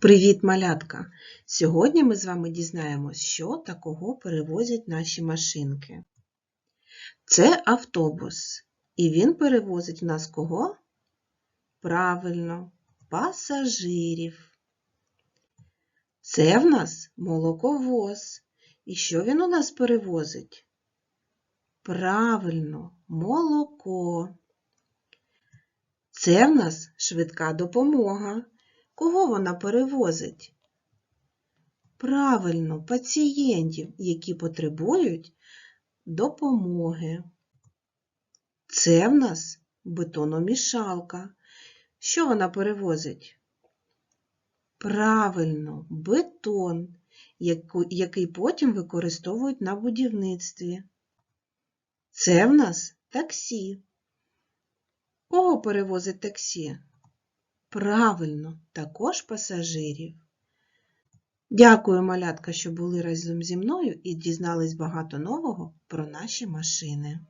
Привіт, малятка! Сьогодні ми з вами дізнаємось, що та кого перевозять наші машинки. Це автобус, і він перевозить в нас кого? Правильно, пасажирів. Це в нас молоковоз. І що він у нас перевозить? Правильно, молоко. Це в нас швидка допомога. Кого вона перевозить? Правильно, пацієнтів, які потребують допомоги. Це в нас бетономішалка. Що вона перевозить? Правильно, бетон, який потім використовують на будівництві. Це в нас таксі. Кого перевозить таксі? Правильно, також пасажирів. Дякую, малятка, що були разом зі мною і дізнались багато нового про наші машини.